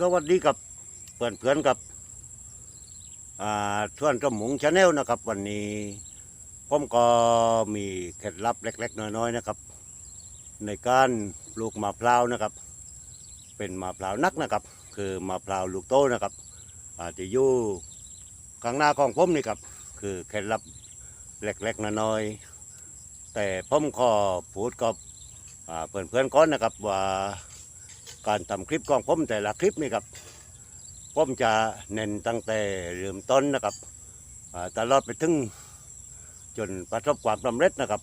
สวัสดีกับเพื่อนเพื่อนๆกับอ่าทวนจมุงชาแนลนะครับ วันนี้ผมก็มีเคล็ดลับเล็ก ๆ น้อยๆนะครับ ในการปลูกมะพร้าวนะครับ เป็นมะพร้าวนักนะครับ คือมะพร้าวลูกโตนะครับอาจจะอยู่ข้างหน้าของผมนี่ครับ คือเคล็ดลับเล็กๆน้อยๆแต่ผมขอพูดกับอ่าเพื่อนๆก่อนนะครับว่า การทำคลิปของผมแต่ละคลิปนี่ครับผมจะเน้นตั้งแต่เริ่มต้นนะครับตลอดไปถึงจนประสบความสำเร็จนะครับ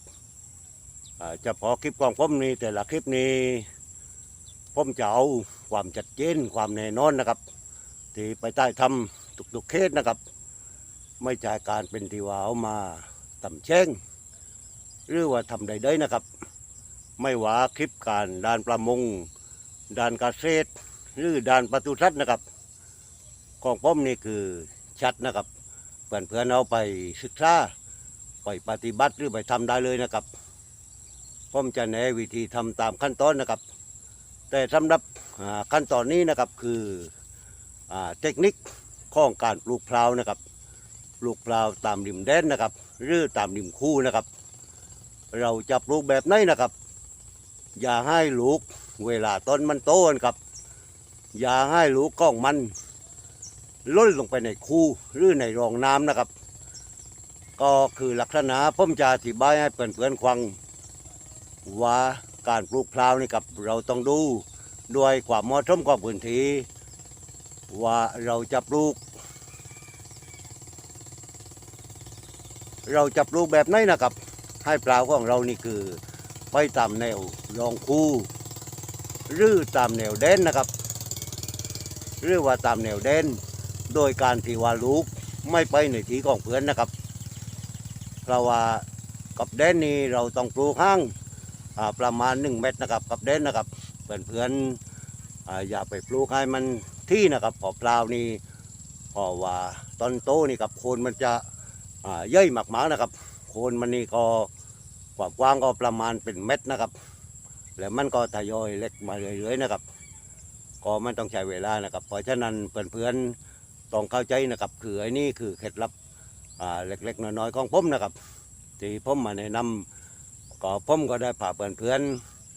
อ่าเฉพาะคลิปของผมนี่แต่ละคลิปนี้ผมจะเอาความชัดเจนความแน่นอนนะครับ ที่ไปใต้ทำทุกๆเคสนะครับ ไม่ใช่การเป็นที่ว่าเอามาตำแช่งหรือว่าทำใดๆนะครับ ไม่ว่าคลิปการด้านประมง ด้านเกษตรหรือด้านปศุสัตว์นะครับ ของผมนี่คือชัดนะครับเพื่อนเพื่อนๆเอาไปศึกษาไปปฏิบัติหรือไปทำได้เลยนะครับ ผมจะแนะวิธีทำตามขั้นตอนนะครับ แต่สำหรับขั้นตอนนี้นะครับคืออเทคนิคของการปลูกพราวนะครับปลูกพราวตามริมแดนนะครับ หรือตามริมคู่นะครับ เราจะปลูกแบบไหนนะครับ อย่าให้ลูก เวลาต้นมันโตนะครับ อย่าให้ลูกกล้องมันล้นลงไปในคูหรือในรองน้ำนะครับ ก็คือลักษณะผมจะอธิบายให้เพื่อนๆฟังว่าการปลูกพราวนี่ครับเราต้องดูด้วยความเหมาะสมของพื้นที่ว่าเราจะปลูก เราจะปลูกแบบไหนนะครับ ให้ปลาวของเรานี่คือ ไปตามแนวรองคูห รื้อตามแนวเด่นนะครับรือว่าตามแนวเด่นโดยการที่ว่าลูกไม่ไปในที่ของเพื่อนนะครับ เพราะว่ากับเด่นนี้เราต้องปลูกห้างประมาณ 1 เมตรนะครับกับเด่นนะครับเพื่อนเพื่อนออย่าไปปลูกให้มันที่นะครับพอเปล่านี่เพราะว่าต้นโตนี่กับโคนมันจะย่อยหมากๆนะครับ โคนมันนี่ก็กว้างก็ประมาณเป็นเม็ดนะครับ แล้วมันก็ทยอยเล็กมาเรื่อยๆนะครับ ก็มันต้องใช้เวลานะครับ เพราะฉะนั้นเพื่อนๆต้องเข้าใจนะครับ คือไอ้นี่คือเคล็ดลับเล็กๆน้อยๆของผมนะครับที่ผมมาแนะนำก็ผมก็ได้พาเพื่อน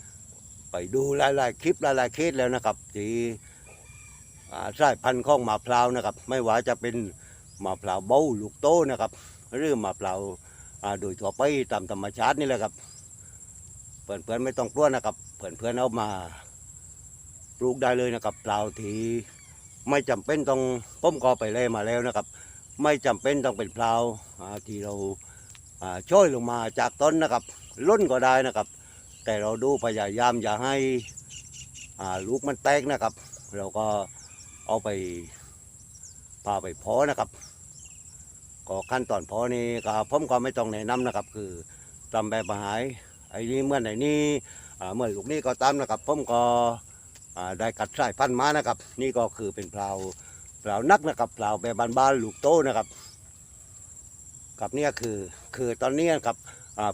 ๆไปดูหลายๆคลิปหลายๆเคสแล้วนะครับที่อ่าสายพันธุ์ของมะพร้าวนะครับ ไม่ว่าจะเป็นมะพร้าวเบ้าลูกโตนะครับ หรือมะพร้าวโดยทั่วไปตามธรรมชาตินี่แหละครับ เพื่อนๆไม่ต้องกลัวนะครับ เพื่อนๆเอามาปลูกได้เลยนะครับเปล่าทีไม่จำเป็นต้องผมก็ไปเล่มาแล้วนะครับ ไม่จำเป็นต้องเป็นเปล่าที่เราช่วยลงมาจากต้นนะครับล้นก็ได้นะครับ แต่เราดูพยายามอย่าให้ลูกมันแตกนะครับ เราก็เอาไปพาไปเพอนะครับก็ขั้นตอนเพอนี้ก็ผมก็ไม่ต้องแนะนำนะครับ คือทำแบบมาหาย ไอ้นี่เมื่อไหนนี่เมื่อลูกนี้ก็ตามนะครับผมก็ได้กัดสายพันธุ์มานะครับ นี่ก็คือเป็นเปล่าเปล่านักนะครับเปล่าแบบบานๆลูกโตนะครับกับเนี่ยคือคือตอนนี้ครับ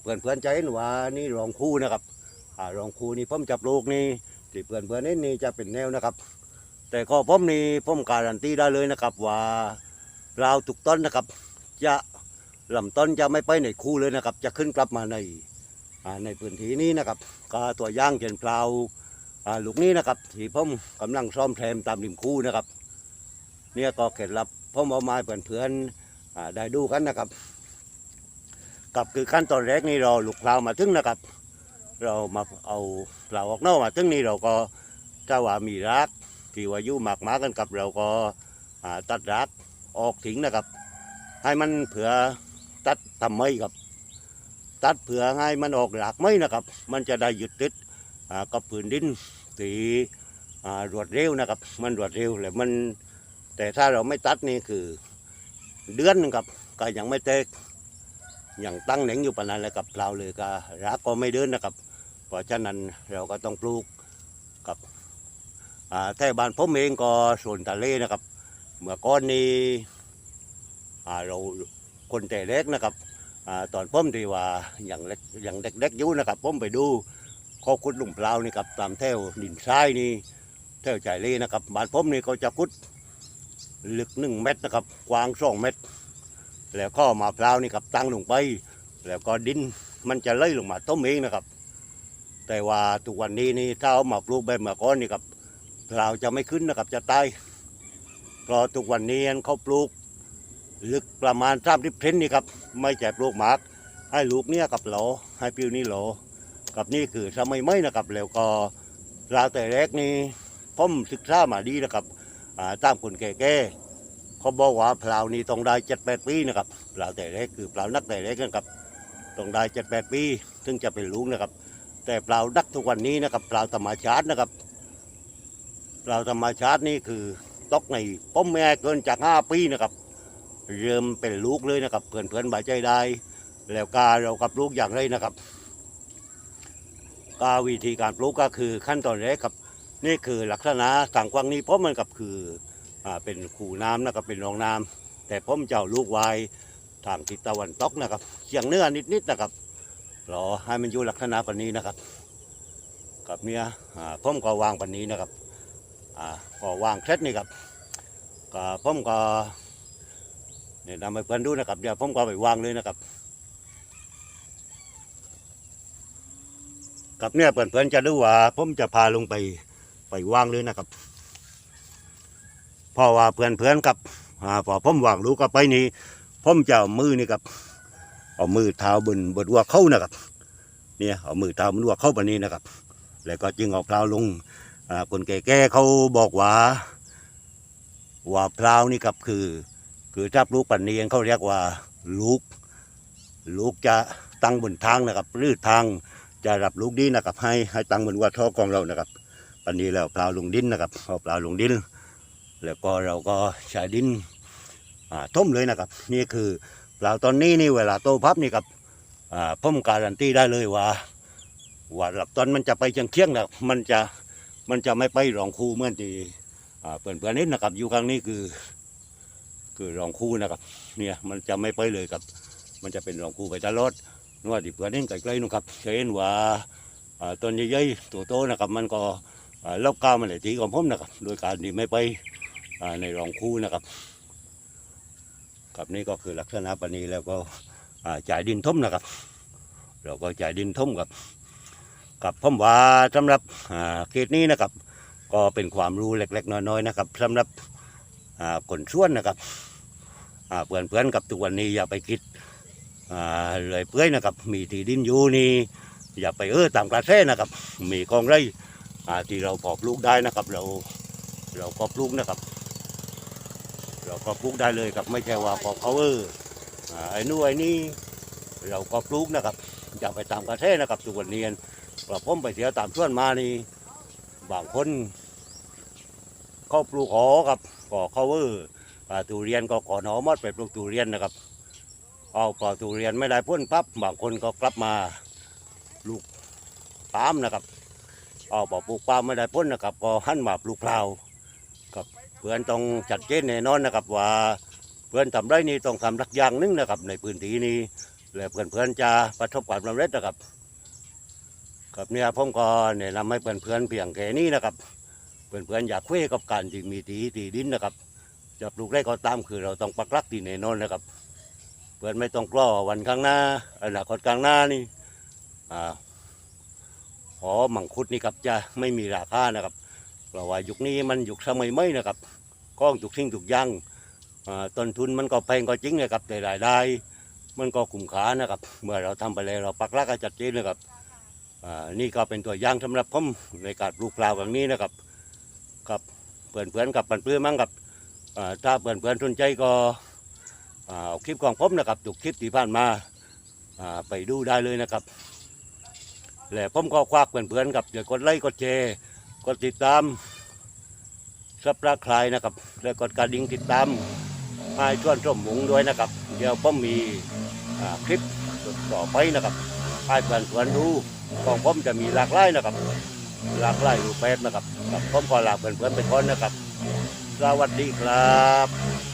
เพื่อนเพื่อนๆจห็นว่านี่รองคู่นะครับรองคู่นี่ผมจับลูกนี่ที่เพื่อนเพื่อนนี่จะเป็นแนวนะครับ แต่ก็ผมนี่ผมการันตีได้เลยนะครับว่าเปล่าทุกต้นนะครับ จะลำต้นจะไม่ไปในคู่เลยนะครับ จะขึ้นกลับมาใน ในพื้นที่นี้นะครับก็ตัวย่างเช่นเปล่าลูกนี้นะครับที่ผมกำลังซ่อมแซมตามริมคู่นะครับ เนี่ยก็เคล็ดลับผมเอามาเพื่อนๆอ่าได้ดูกันนะครับ กับคือขั้นตอนแรกนี่เราลูกเปล่ามาถึงนะครับ เรามาเอาเปล่าออกนอกมาถึงนี่เราก็ถ้าว่ามีรักที่ว่ายุหมากมากันกับเราก็ตัดรักออกทิ้งนะครับ ให้มันเผื่อตัดทำไมครับ ตัดเผื่อให้มันออกหลากไม่นะครับ มันจะได้หยึดติดกับผืนดินสีอ่รวดเร็วนะครับ มันรวดเร็วแล้วมัน แต่ถ้าเราไม่ตัดนี่คือเดือนนึงครับก็ยังไม่แตกยังตั้งเหน่งอยู่ปานนั้นเลยกับเปล่าเลยก็รักก็ไม่เดินนะครับ เพราะฉะนั้นเราก็ต้องปลูกกับแท่บ้านผมเองก็ส่วนทะเลนะครับ เมื่อก่อนนี้เราคนแต่เล็กนะครับ ตอนผมที่ว่าอย่างเล็กอย่างเด็กๆอยู่นะครับผมไปดูเขาขุดหลุมเปล่านี่ครับตามแถวดินทรายนี่แถวใจเล่นะครับบ้านผมนี่เขาจะขุดลึกหนึ่งเมตรนะครับ กว้างสองเมตร แล้วก็มะพร้านี่ครับตั้งลงไป แล้วก็ดินมันจะไหลลงมาต้มเองนะครับ แต่ว่าทุกวันนี้นี่ถ้าเอามาปลูกแบบเมื่อก่อนนี่ครับเราจะไม่ขึ้นนะครับจะตายเพราะทุกวันนี้เขาปลูก ลึกประมาณสามสิบเซนนี่ครับ ไม่ใช่ปลูกหมาก ให้ลูกเนี่ยกับหลให้ปิวนี่หลกับนี่คือสมัยไม่นะครับ แล้วก็ราวแต่แรกนี่ผมศึกษามาดีนะครับอ่าตามคนแก่ๆเขาบอกว่าพลาวนี่ต้องได้เจ็ดแปดปีนะครับพลาวแต่แรกคือพลาวนักแต่แรกนะครับต้องได้เจ็ดแปดปีถึงจะเป็นลูกนะครับ แต่เปล่าดักทุกวันนี้นะครับเปล่าธรรมชาตินะครับเปล่าธรรมชาตินี่คือตกในป้อมแม่เกินจากห้าปีนะครับ เริ่มเป็นลูกเลยนะครับเพื่อนเพื่อนบายใจได้ แล้วกาเรากับลูกอย่างไรนะครับกาวิธีการปลูกก็คือขั้นตอนแรกครับนี่คือลักษณะทางกว้างนี้เพราะมันกับคืออ่าเป็นคูน้ำนะครับเป็นรองน้ำแต่ผมจะเอาลูกไว้ทางทิศตะวันตกนะครับเฉียงเนื้อนิดๆนะครับรอให้มันอยู่ลักษณะปันนี้นะครับ กับเนี้ยอ่าผมก็วางปันนี้นะครับอ่าก็วางเซตนี่ครับก็ผมก็ เนี่ยนำไปเพื่อนดูนะครับเดี๋ยวผมก็ไปวางเลยนะครับกับเนี่ยเพื่อนๆจะดูว่าผมจะพาลงไปไปวางเลยนะครับเพราะว่าเพื่อนๆกับอ่าพอผมวางลูกก็ไปนี่ผมจะเอามือนี่ครับเอามือเท้าบนบนหัวเข้านะครับ เนี่ยเอามือเท้าบนหัวเข้าแบบนี้นะครับ แล้วก็จึงเอาพลาวลงอ่าคนแก่ๆเขาบอกว่าว่าพลาวนี่ครับคือ คือถ้าปลูกปันนี้เขาเรียกว่าลูก ลูกจะตั้งบนทางนะครับหรือทางจะรับลูกดีนะครับ ให้ให้ตั้งบนหัวท้อของเรานะครับปันนี้แล้วพลาลงดินนะครับเอาพลาลงดิน แล้วก็เราก็ใช้ดินอ่าต้มเลยนะครับ นี่คือเปล่าตอนนี้นี่เวลาโตพับนี่ครับอ่าผมการันตีได้เลยว่าว่าหลับตอนมันจะไปเชียงเคียงนะมันจะมันจะไม่ไปรองคูเหมื่อนที่อ่าเปิ่นเปิ่นนิดนะครับอยู่ครั้งนี้คือ คือรองคู่นะครับ เนี่ยมันจะไม่ไปเลยครับ มันจะเป็นรองคู่ไปตลอดนว่าที่เปิ่อนนี่ไกลๆนะครับจะเห็นว่าอ่าต้นใหญ่ๆตัวโตนะครับ มันก็อ่าลบก้าวมันเลยทีของผมนะครับ โดยการที่ไม่ไปในรองคู่นะครับครับนี่ก็คือลักษณะปานนีแล้วก็จ่ายดินทุ่มนะครับ เราก็จ่ายดินทุ่มกับกับผมว่าสำหรับเขตนี้นะครับ ก็เป็นความรู้เล็กๆน้อยๆนะครับสำหรับคนส่วนนะครับ อ่าเพื่อนๆกับทุกวันนี้อย่าไปคิดเลยเปื่อยนะครับ มีที่ดินอยู่นี่อย่าไปเออตามกระแสนะครับ มีกองไร่ที่เราพอปลูกได้นะครับ เราเราก็ปลูกนะครับ เราก็ปลูกได้เลยครับไม่ใช่ว่าพอเขาเออไอ้นู่นไอ้นี่เราก็ปลูกนะครับอย่าไปตามกระแสนะครับทุกวันนี้เราะผมไปเสียตามส่วนมานี่บางคนเขาปลูกหอครับก็เขาเออ อ่าตูเรียนก็ขอหนอมอดไปปลูกตูเรียนนะครับ เอาพอตูเรียนไม่ได้พ้นปั๊บบางคนก็กลับมาปลูกปาล์มนะครับเอาปลูกปาล์มไม่ได้พ้นนะครับก็หันมาปลูกพลาวเพื่อนต้องจัดเจนแน่นอนนะครับ ว่าเพื่อนทำไรนี่ต้องทำรักอย่างนึงนะครับ ในพื้นที่นี้และเพื่อนเพื่อนๆจะประสบความสำเร็จนะครับกับเนี่ยผมก็แนะนำให้เพื่อนเพื่อนๆเพียงแค่นี้นะครับเพื่อนเพื่อนๆอยากคุยกับการที่มีตีตีดินนะครับ จะปลูกได้ก็ตามคือเราต้องปักหลักที่แน่นอนนะครับ เพื่อนไม่ต้องกลัววันข้างหน้าอนาคตข้างหน้านี่อ่าหอมังคุดนี่ครับจะไม่มีราคานะครับเพราะว่ายุคนี้มันยุคสมัยใหม่นะครับก้องทุกสิ่งทุกอย่งอ่าต้นทุนมันก็แพงก็จริงนะครับแต่รายได้ มันก็คุ้มค่านะครับ เมื่อเราทำไปแล้วเราปักหลักให้ชัดเจนนะครับอ่านี่ก็เป็นตัวอย่างสำหรับผมในการปลูกปลาวอย่างนี้นะครับกับเพื่อนๆกับปันเพื่อนมั่งกับ อ่าถ้าเพื่อนๆสนใจก็เอาคลิปของผมนะครับทุกคลิปที่ผ่านมาไปดูได้เลยนะครับ และผมก็ควักเพื่อนๆกับอย่ากดไลค์กดแชร์กดติดตามสับปลาคลายนะครับ และกดกระดิ่งติดตามให้ชวนชมหมุงด้วยนะครับ เดี๋ยวผมมีคลิปต่อไปนะครับให้เพื่อนเพื่อนๆดูของผมจะมีหลากหลายนะครับหลากหลายรูปแบบนะครับกับผมก็ลาเพื่อนเพื่อนๆไปก่อนนะครับ สวัสดีครับ